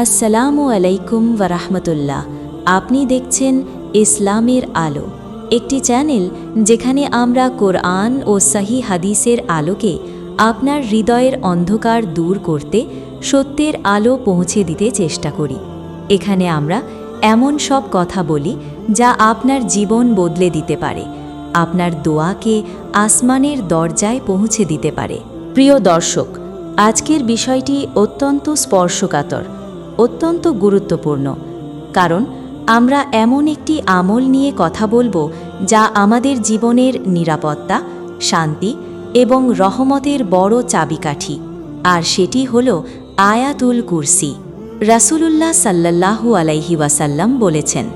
আসসালামু আলাইকুম ওরহমতুল্লাহ আপনি দেখছেন ইসলামের আলো, একটি চ্যানেল যেখানে আমরা কোরআন ও সহি হাদিসের আলোকে আপনার হৃদয়ের অন্ধকার দূর করতে সত্যের আলো পৌঁছে দিতে চেষ্টা করি। এখানে আমরা এমন সব কথা বলি যা আপনার জীবন বদলে দিতে পারে, আপনার দোয়াকে আসমানের দরজায় পৌঁছে দিতে পারে। প্রিয় দর্শক, আজকের বিষয়টি অত্যন্ত স্পর্শকাতর। অত্যন্ত গুরুত্বপূর্ণ। কারণ, আমরা এমন একটি আমল নিয়ে কথা বলব যা আমাদের জীবনের নিরাপত্তা, শান্তি এবং রহমতের বড় চাবিকাঠি। আর সেটি হল আয়াতুল কুরসি। রাসুলুল্লাহ সাল্লাল্লাহু আলাইহি ওয়াসাল্লাম বলেছেন,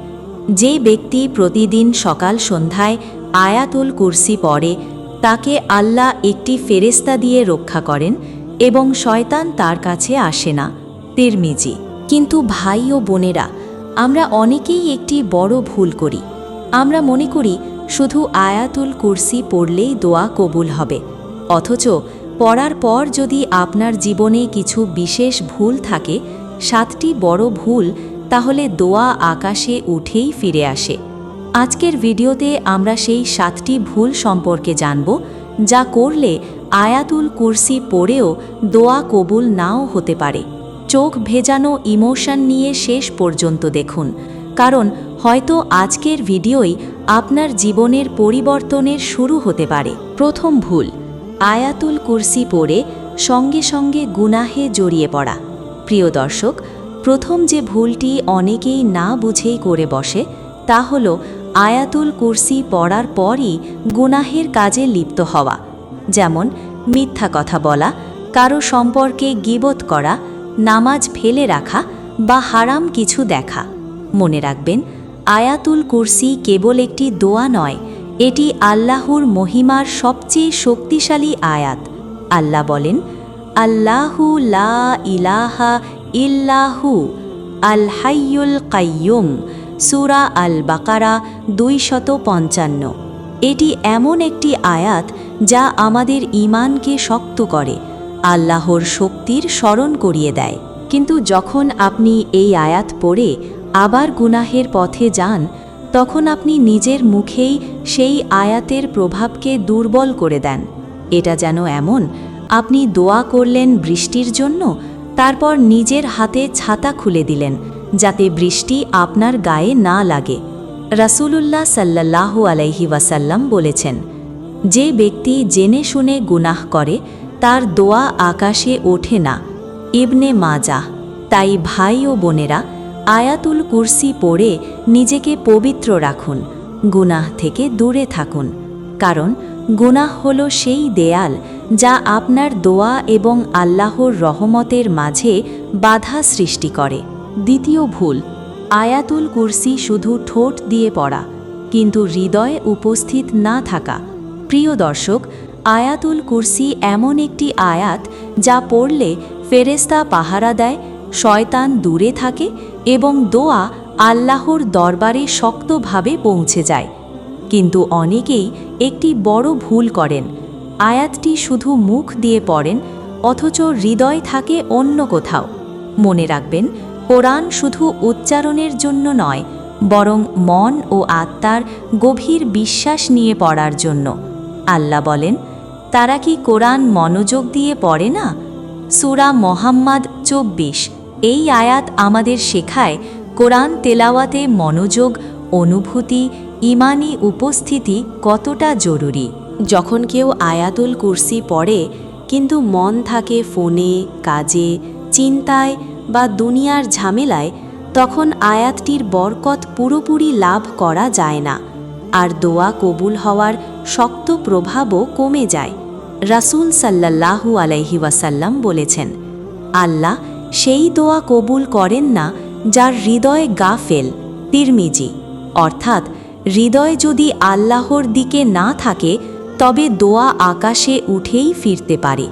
যে ব্যক্তি প্রতিদিন সকাল সন্ধ্যায় আয়াতুল কুরসি পড়ে, তাকে আল্লাহ একটি ফেরেস্তা দিয়ে রক্ষা করেন এবং শয়তান তার কাছে আসে না। তিরমিজি কিন্তু ভাই ও বোনেরা, আমরা অনেকেই একটি বড় ভুল করি। আমরা মনে করি শুধু আয়াতুল কুরসি পড়লেই দোয়া কবুল হবে, অথচ পড়ার পর যদি আপনার জীবনে কিছু বিশেষ ভুল থাকে, সাতটি বড় ভুল, তাহলে দোয়া আকাশে উঠেই ফিরে আসে। আজকের ভিডিওতে আমরা সেই সাতটি ভুল সম্পর্কে জানব, যা করলে আয়াতুল কুরসি পড়েও দোয়া কবুল নাও হতে পারে। চোখ ভেজানো ইমোশন নিয়ে শেষ পর্যন্ত দেখুন। কারণ হয়তো আজকের ভিডিওই আপনার জীবনের পরিবর্তনের শুরু হতে পারে। প্রথম ভুল, আয়াতুল কুরসি পড়ে সঙ্গে সঙ্গে গুনাহে জড়িয়ে পড়া। প্রিয় দর্শক, প্রথম যে ভুলটি অনেকেই না বুঝেই করে বসে, তা হল আয়াতুল কুরসি পড়ার পরই গুনাহের কাজে লিপ্ত হওয়া। যেমন, মিথ্যা কথা বলা, কারও সম্পর্কে গিবত করা নামাজ ফেলে রাখা বা হারাম কিছু দেখা। মনে রাখবেন, আয়াতুল কুরসি কেবল একটি দোয়া নয়, এটি আল্লাহর মহিমার সবচেয়ে শক্তিশালী আয়াত। আল্লাহ বলেন, আল্লাহু লা ইলাহা ইল্লাহু আল হাইয়ুল কাইয়ুম সুরা আল বাকারা দুইশত পঞ্চান্ন। এটি এমন একটি আয়াত যা আমাদের ইমানকে শক্ত করে আল্লাহর শক্তির স্মরণ করিয়ে দেয়। কিন্তু যখন আপনি এই আয়াত পড়ে আবার গুনাহের পথে যান, তখন আপনি নিজের মুখেই সেই আয়াতের প্রভাবকে দুর্বল করে দেন। এটা যেন এমন, আপনি দোয়া করলেন বৃষ্টির জন্য, তারপর নিজের হাতে ছাতা খুলে দিলেন, যাতে বৃষ্টি আপনার গায়ে না লাগে। রাসূলুল্লাহ সাল্লাল্লাহু আলাইহি ওয়াসাল্লাম বলেছেন, যে ব্যক্তি জেনে শুনে গুনাহ করে তার দোয়া আকাশে ওঠে না, ইবনে মাজা। তাই ভাই ও বোনেরা আয়াতুল কুরসি পড়ে নিজেকে পবিত্র রাখুন, গুনাহ থেকে দূরে থাকুন। কারণ গুনাহ হল সেই দেয়াল যা আপনার দোয়া এবং আল্লাহর রহমতের মাঝে বাধা সৃষ্টি করে। দ্বিতীয় ভুল, আয়াতুল কুরসি শুধু ঠোঁট দিয়ে পড়া, কিন্তু হৃদয়ে উপস্থিত না থাকা। প্রিয় দর্শক আয়াতুল কুরসি এমন একটি আয়াত যা পড়লে ফেরেস্তা পাহারা দেয়, শয়তান দূরে থাকে এবং দোয়া আল্লাহর দরবারে শক্তভাবে পৌঁছে যায়। কিন্তু অনেকেই একটি বড় ভুল করেন। আয়াতটি শুধু মুখ দিয়ে পড়েন, অথচ হৃদয় থাকে অন্য কোথাও। মনে রাখবেন, কোরআন শুধু উচ্চারণের জন্য নয়, বরং মন ও আত্মার গভীর বিশ্বাস নিয়ে পড়ার জন্য। আল্লাহ বলেন তারা কি কোরআন মনোযোগ দিয়ে পড়ে না? সুরা মোহাম্মদ চব্বিশ। এই আয়াত আমাদের শেখায় কোরআন তেলাওয়াতে মনোযোগ, অনুভূতি, ইমানি উপস্থিতি কতটা জরুরি। যখন কেউ আয়াতুল কুরসি পড়ে, কিন্তু মন থাকে ফোনে, কাজে, চিন্তায় বা দুনিয়ার ঝামেলায়, তখন আয়াতটির বরকত পুরোপুরি লাভ করা যায় না। আর দোয়া কবুল হওয়ার শক্ত প্রভাবও কমে যায়। রাসূল সাল্লাল্লাহু আলাইহি ওয়াসাল্লাম বলেছেন, আল্লাহ সেই দোয়া কবুল করেন না যার হৃদয় গাফেল, তিরমিজি। অর্থাৎ হৃদয় যদি আল্লাহর দিকে না থাকে, তবে দোয়া আকাশে উঠেই ফিরতে পারে।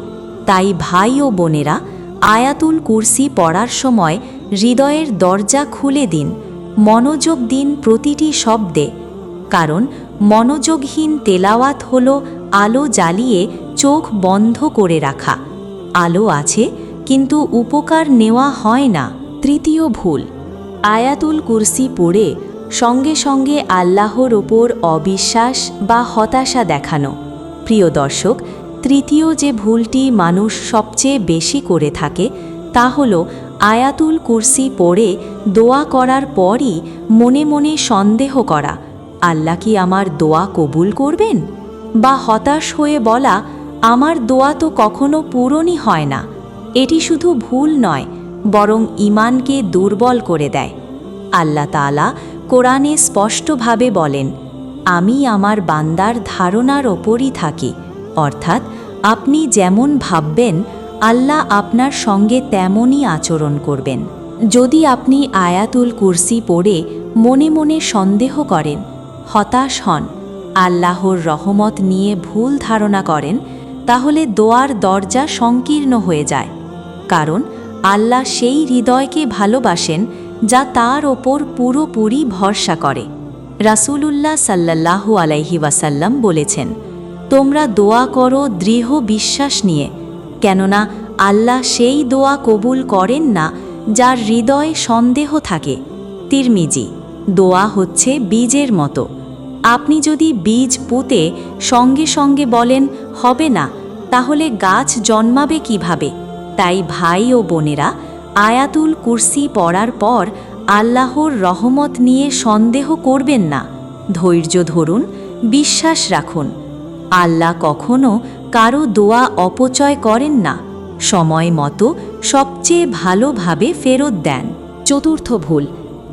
তাই ভাই ও বোনেরা, আয়াতুল কুরসি পড়ার সময় হৃদয়ের দরজা খুলে দিন, মনোযোগ দিন প্রতিটি শব্দে। কারণ মনোযোগহীন তেলাওয়াত হল আলো জ্বালিয়ে চোখ বন্ধ করে রাখা। আলো আছে, কিন্তু উপকার নেওয়া হয় না, তৃতীয় ভুল। আয়াতুল কুরসি পড়ে সঙ্গে সঙ্গে আল্লাহর ওপর অবিশ্বাস বা হতাশা দেখানো। প্রিয় দর্শক, তৃতীয় যে ভুলটি মানুষ সবচেয়ে বেশি করে থাকে, তা হল আয়াতুল কুরসি পড়ে দোয়া করার পরই মনে মনে সন্দেহ করা, আল্লাহ কি আমার দোয়া কবুল করবেন? বা হতাশ হয়ে বলা আমার দোয়া তো কখনো পূরণই হয় না। এটি শুধু ভুল নয়, বরং ইমানকে দুর্বল করে দেয়। আল্লাহ তাআলা কোরআনে স্পষ্টভাবে বলেন, আমি আমার বান্দার ধারণার ওপরই থাকি। অর্থাৎ আপনি যেমন ভাববেন, আল্লাহ আপনার সঙ্গে তেমনই আচরণ করবেন। যদি আপনি আয়াতুল কুরসি পড়ে মনে মনে সন্দেহ করেন, হতাশ হন, আল্লাহর রহমত নিয়ে ভুল ধারণা করেন তাহলে দোয়ার দরজা সংকীর্ণ হয়ে যায়। কারণ আল্লাহ সেই হৃদয়কে ভালোবাসেন যা তার ওপর পুরোপুরি ভরসা করে। রাসূলুল্লাহ সাল্লাল্লাহু আলাইহি ওয়াসাল্লাম বলেছেন, তোমরা দোয়া করো দৃঢ় বিশ্বাস নিয়ে, কেননা আল্লাহ সেই দোয়া কবুল করেন না যার হৃদয়ে সন্দেহ থাকে। তিরমিজি, দোয়া হচ্ছে বীজের মতো। আপনি যদি বীজ পুঁতে সঙ্গে সঙ্গে বলেন, হবে না, তাহলে গাছ জন্মাবে কীভাবে? তাই ভাই ও বোনেরা, আয়াতুল কুরসি পড়ার পর আল্লাহর রহমত নিয়ে সন্দেহ করবেন না। ধৈর্য ধরুন, বিশ্বাস রাখুন। আল্লাহ কখনো কারও দোয়া অপচয় করেন না। সময় মতো সবচেয়ে ভালোভাবে ফেরত দেন। চতুর্থ ভুল,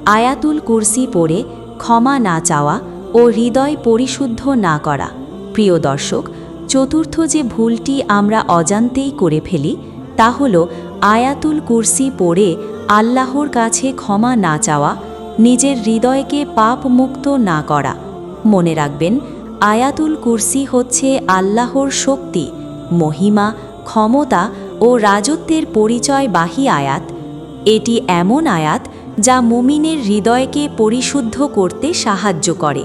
আয়াতুল কুরসি পড়ে ক্ষমা না চাওয়া ও হৃদয় পরিশুদ্ধ না করা। প্রিয় দর্শক, চতুর্থ যে ভুলটি আমরা অজান্তেই করে ফেলি, তা হল আয়াতুল কুরসি পড়ে আল্লাহর কাছে ক্ষমা না চাওয়া, নিজের হৃদয়কে পাপ মুক্ত না করা। মনে রাখবেন, আয়াতুল কুরসি হচ্ছে আল্লাহর শক্তি, মহিমা, ক্ষমতা ও রাজত্বের পরিচয় পরিচয়বাহী আয়াত। এটি এমন আয়াত যা মুমিনের হৃদয়কে পরিশুদ্ধ করতে সাহায্য করে।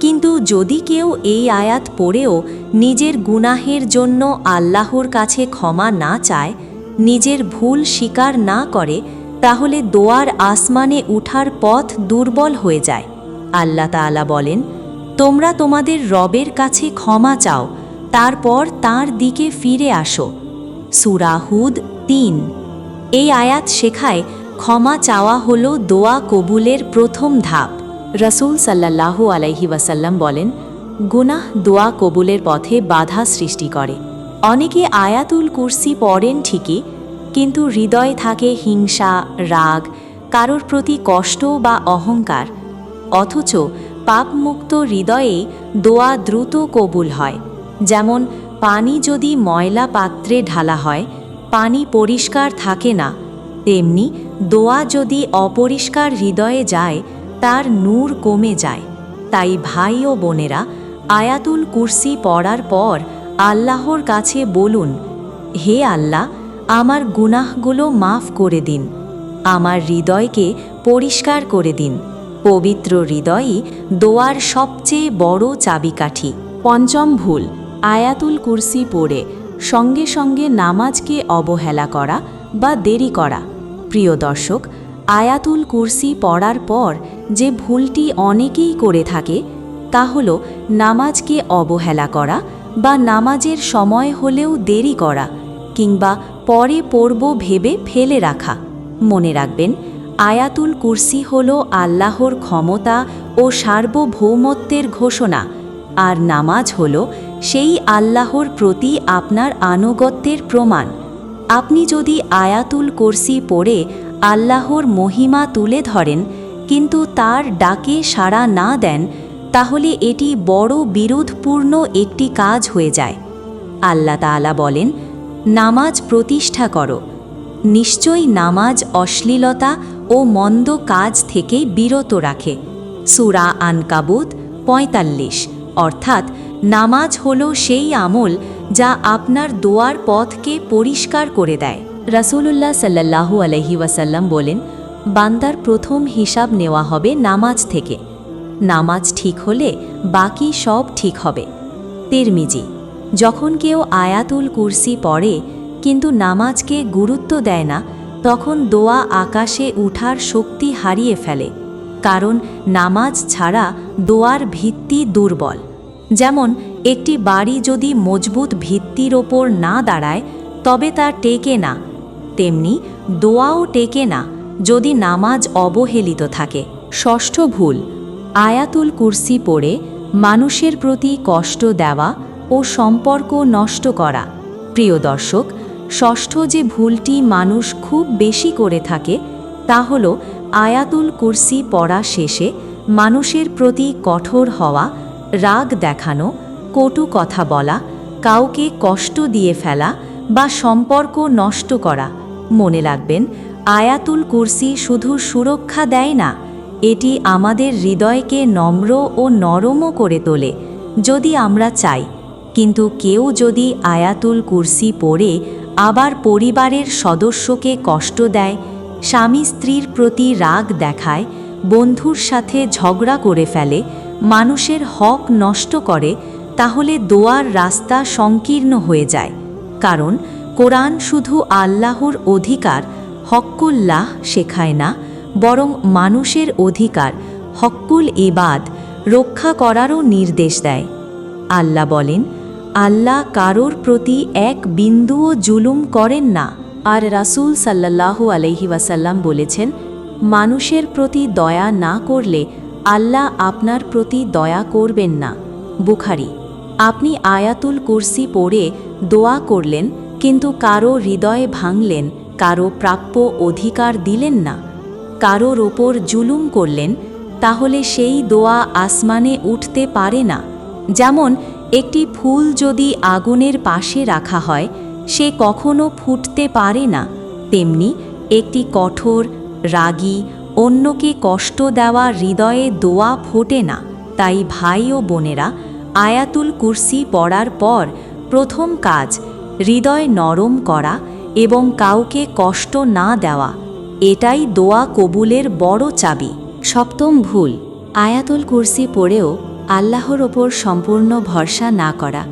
কিন্তু যদি কেউ এই আয়াত পড়েও নিজের গুনাহের জন্য আল্লাহর কাছে ক্ষমা না চায়, নিজের ভুল স্বীকার না করে, তাহলে দোয়ার আসমানে উঠার পথ দুর্বল হয়ে যায়। আল্লাহ তাআলা বলেন, তোমরা তোমাদের রবের কাছে ক্ষমা চাও, তারপর তার দিকে ফিরে আসো। সুরাহুদ তিন। এই আয়াত শেখায় ক্ষমা চাওয়া হল দোয়া কবুলের প্রথম ধাপ। রসুল সাল্লাল্লাহু আলাইহি ওয়াসাল্লাম বলেন, গুনাহ দোয়া কবুলের পথে বাধা সৃষ্টি করে। অনেকে আয়াতুল কুরসি পড়েন ঠিকই, কিন্তু হৃদয়ে থাকে হিংসা, রাগ, কারোর প্রতি কষ্ট বা অহংকার। অথচ পাপমুক্ত হৃদয়ে দোয়া দ্রুত কবুল হয়। যেমন, পানি যদি ময়লা পাত্রে ঢালা হয়, পানি পরিষ্কার থাকে না, তেমনি দোয়া যদি অপরিষ্কার হৃদয়ে যায় তার নূর কমে যায়। তাই ভাই ও বোনেরা, আয়াতুল কুরসি পড়ার পর আল্লাহর কাছে বলুন, হে আল্লাহ, আমার গুনাহগুলো মাফ করে দিন। আমার হৃদয়কে পরিষ্কার করে দিন। পবিত্র হৃদয়ই দোয়ার সবচেয়ে বড় চাবিকাঠি। পঞ্চম ভুল, আয়াতুল কুরসি পড়ে সঙ্গে সঙ্গে নামাজকে অবহেলা করা বা দেরি করা। প্রিয় দর্শক আয়াতুল কুরসি পড়ার পর যে ভুলটি অনেকেই করে থাকে, তা হল নামাজকে অবহেলা করা বা নামাজের সময় হলেও দেরি করা কিংবা পরে পড়ব ভেবে ফেলে রাখা। মনে রাখবেন, আয়াতুল কুরসি হল আল্লাহর ক্ষমতা ও সার্বভৌমত্বের ঘোষণা, আর নামাজ হল সেই আল্লাহর প্রতি আপনার আনুগত্যের প্রমাণ। আপনি যদি আয়াতুল কুরসি পড়ে আল্লাহর মহিমা তুলে ধরেন, কিন্তু তার ডাকে সাড়া না দেন, তাহলে এটি বড় বিরোধপূর্ণ একটি কাজ হয়ে যায়। আল্লাহ তাআলা বলেন, নামাজ প্রতিষ্ঠা করো। নিশ্চয়ই নামাজ অশ্লীলতা ও মন্দ কাজ থেকে বিরত রাখে। সুরা আনকাবুত পঁয়তাল্লিশ, অর্থাৎ নামাজ হল সেই আমল যা আপনার দোয়ার পথকে পরিষ্কার করে দেয়। রাসূলুল্লাহ সাল্লাল্লাহু আলহি ওয়াসাল্লাম বলেন, বান্দার প্রথম হিসাব নেওয়া হবে নামাজ থেকে। নামাজ ঠিক হলে বাকি সব ঠিক হবে। তিরমিজি, যখন কেউ আয়াতুল কুরসি পড়ে, কিন্তু নামাজকে গুরুত্ব দেয় না, তখন দোয়া আকাশে উঠার শক্তি হারিয়ে ফেলে। কারণ নামাজ ছাড়া দোয়ার ভিত্তি দুর্বল। যেমন, একটি বাড়ি যদি মজবুত ভিত্তির ওপর না দাঁড়ায়, তবে তা টেকে না। তেমনি দোয়াও টেকে না যদি নামাজ অবহেলিত থাকে। ষষ্ঠ ভুল, আয়াতুল কুরসি পড়ে মানুষের প্রতি কষ্ট দেওয়া ও সম্পর্ক নষ্ট করা। প্রিয় দর্শক, ষষ্ঠ যে ভুলটি মানুষ খুব বেশি করে থাকে, তা হল আয়াতুল কুরসি পড়া শেষে মানুষের প্রতি কঠোর হওয়া, রাগ দেখানো, কটু কথা বলা, কাউকে কষ্ট দিয়ে ফেলা বা সম্পর্ক নষ্ট করা মনে রাখবেন, আয়াতুল কুরসি শুধু সুরক্ষা দেয় না, এটি আমাদের হৃদয়কে নম্র ও নরমও করে তোলে, যদি আমরা চাই। কিন্তু কেউ যদি আয়াতুল কুরসি পড়ে, আবার পরিবারের সদস্যকে কষ্ট দেয়, স্বামী স্ত্রীর প্রতি রাগ দেখায়, বন্ধুর সাথে ঝগড়া করে ফেলে, মানুষের হক নষ্ট করে, তাহলে দোয়ার রাস্তা সংকীর্ণ হয়ে যায়। কারণ কোরআন শুধু আল্লাহর অধিকার, হক্কুল্লাহ শেখায় না, বরং মানুষের অধিকার, হক্কুল এবাদ রক্ষা করারও নির্দেশ দেয়। আল্লাহ বলেন, আল্লাহ কারোর প্রতি এক বিন্দুও জুলুম করেন না। আর রাসূল সাল্লাল্লাহু আলহি ওয়াসাল্লাম বলেছেন, মানুষের প্রতি দয়া না করলে আল্লাহ আপনার প্রতি দয়া করবেন না। বুখারি, আপনি আয়াতুল কুরসি পড়ে দোয়া করলেন কিন্তু কারও হৃদয়ে ভাঙলেন, কারও প্রাপ্য অধিকার দিলেন না। কারোর ওপর জুলুম করলেন, তাহলে সেই দোয়া আসমানে উঠতে পারে না। যেমন, একটি ফুল যদি আগুনের পাশে রাখা হয়, সে কখনো ফুটতে পারে না। তেমনি, একটি কঠোর, রাগী, অন্যকে কষ্ট দেওয়া হৃদয়ে দোয়া ফোটে না। তাই ভাই ও বোনেরা, আয়াতুল কুরসি পড়ার পর প্রথম কাজ হৃদয় নরম করা এবং কাউকে কষ্ট না দেওয়া, এটাই দোয়া কবুলের বড় চাবি। সপ্তম ভুল, আয়াতুল কুরসি পড়েও আল্লাহর ওপর সম্পূর্ণ ভরসা না করা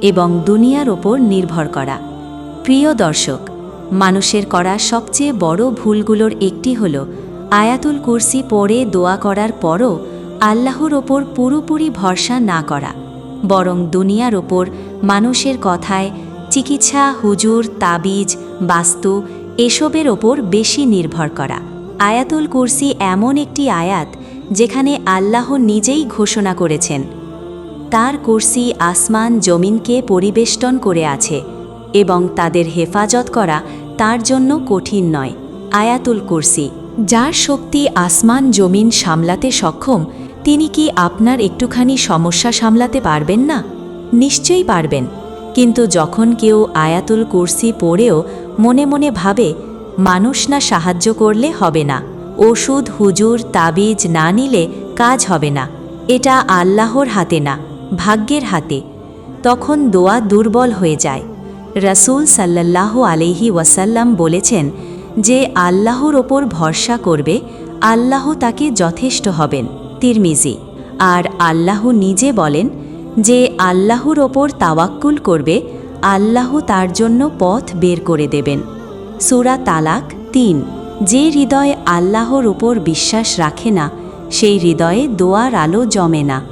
এবং দুনিয়ার ওপর নির্ভর করা। প্রিয় দর্শক, মানুষের করা সবচেয়ে বড় ভুলগুলোর একটি হল, আয়াতুল কুরসি পড়ে দোয়া করার পরও আল্লাহর ওপর পুরোপুরি ভরসা না করা। বরং দুনিয়ার ওপর মানুষের কথায় চিকিৎসা, হুজুর, তাবিজ, বাস্তু এসবের ওপর বেশি নির্ভর করা। আয়াতুল কুরসি এমন একটি আয়াত যেখানে আল্লাহ নিজেই ঘোষণা করেছেন, তার কুরসি আসমান জমিনকে পরিবেষ্টন করে আছে এবং তাদের হেফাজত করা তার জন্য কঠিন নয়। আয়াতুল কুরসি, যার শক্তি আসমান জমিন সামলাতে সক্ষম, তিনি কি আপনার একটুখানি সমস্যা সামলাতে পারবেন না? নিশ্চয়ই পারবেন। কিন্তু যখন কেউ আয়াতুল কুরসি পড়েও মনে মনে ভাবে, মানুষ না সাহায্য করলে হবে না। ওষুধ, হুজুর, তাবিজ না নিলে কাজ হবে না। এটা আল্লাহর হাতে না, ভাগ্যের হাতে। তখন দোয়া দুর্বল হয়ে যায়। রাসূল সাল্লাল্লাহ আলহি ওয়াসাল্লাম বলেছেন যে, আল্লাহর ওপর ভরসা করবে, আল্লাহ তাকে যথেষ্ট হবেন। তিরমিজি। আর আল্লাহ নিজে বলেন যে আল্লাহর ওপর তাওয়াক্কুল করবে, আল্লাহ তার জন্য পথ বের করে দেবেন। সুরা তালাক তিন। যে হৃদয় আল্লাহর ওপর বিশ্বাস রাখে না, সেই হৃদয়ে দোয়ার আলো জমে না।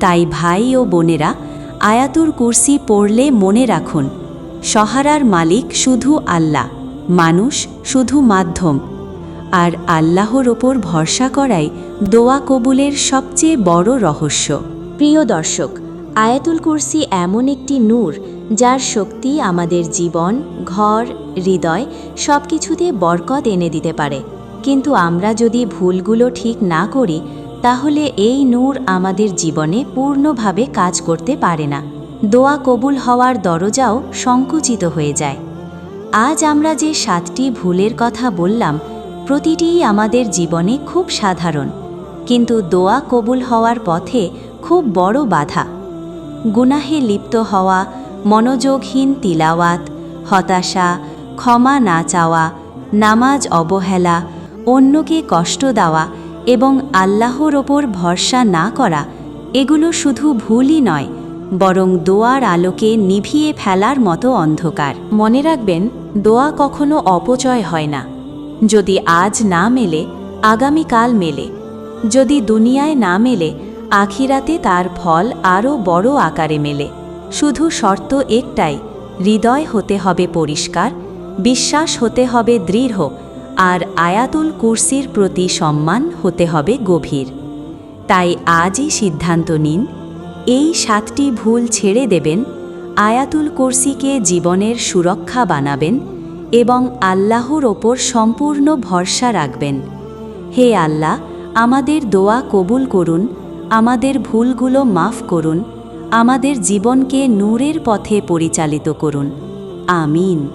তাই ভাই ও বোনেরা আয়াতুর কুরসি পড়লে মনে রাখুন, সহারার মালিক শুধু আল্লাহ, মানুষ শুধু মাধ্যম। আর আল্লাহর ওপর ভরসা করাই দোয়া কবুলের সবচেয়ে বড় রহস্য। প্রিয় দর্শক আয়াতুল কুরসি এমন একটি নূর যার শক্তি আমাদের জীবন, ঘর, হৃদয় সব কিছুতে বরকত এনে দিতে পারে। কিন্তু আমরা যদি ভুলগুলো ঠিক না করি, তাহলে এই নূর আমাদের জীবনে পূর্ণভাবে কাজ করতে পারে না। দোয়া কবুল হওয়ার দরজাও সংকুচিত হয়ে যায়। আজ আমরা যে সাতটি ভুলের কথা বললাম প্রতিটিই আমাদের জীবনে খুব সাধারণ। কিন্তু দোয়া কবুল হওয়ার পথে খুব বড় বাধা। গুনাহে লিপ্ত হওয়া, মনোযোগহীন তিলাওয়াত, হতাশা, ক্ষমা না চাওয়া, নামাজ অবহেলা, অন্যকে কষ্ট দেওয়া এবং আল্লাহর ওপর ভরসা না করা, এগুলো শুধু ভুলই নয়, বরং দোয়ার আলোকে নিভিয়ে ফেলার মতো অন্ধকার। মনে রাখবেন, দোয়া কখনো অপচয় হয় না। যদি আজ না মেলে, আগামীকাল মেলে। যদি দুনিয়ায় না মেলে আখিরাতে তার ফল আরও বড় আকারে মেলে। শুধু শর্ত একটাই, হৃদয় হতে হবে পরিষ্কার, বিশ্বাস হতে হবে দৃঢ়, আর আয়াতুল কুরসির প্রতি সম্মান হতে হবে গভীর। তাই আজই সিদ্ধান্ত নিন, এই সাতটি ভুল ছেড়ে দেবেন, আয়াতুল কুরসিকে জীবনের সুরক্ষা বানাবেন এবং আল্লাহর ওপর সম্পূর্ণ ভরসা রাখবেন। হে আল্লাহ, আমাদের দোয়া কবুল করুন আমাদের ভুলগুলো মাফ করুন আমাদের জীবনকে নূরের পথে পরিচালিত করুন। আমিন।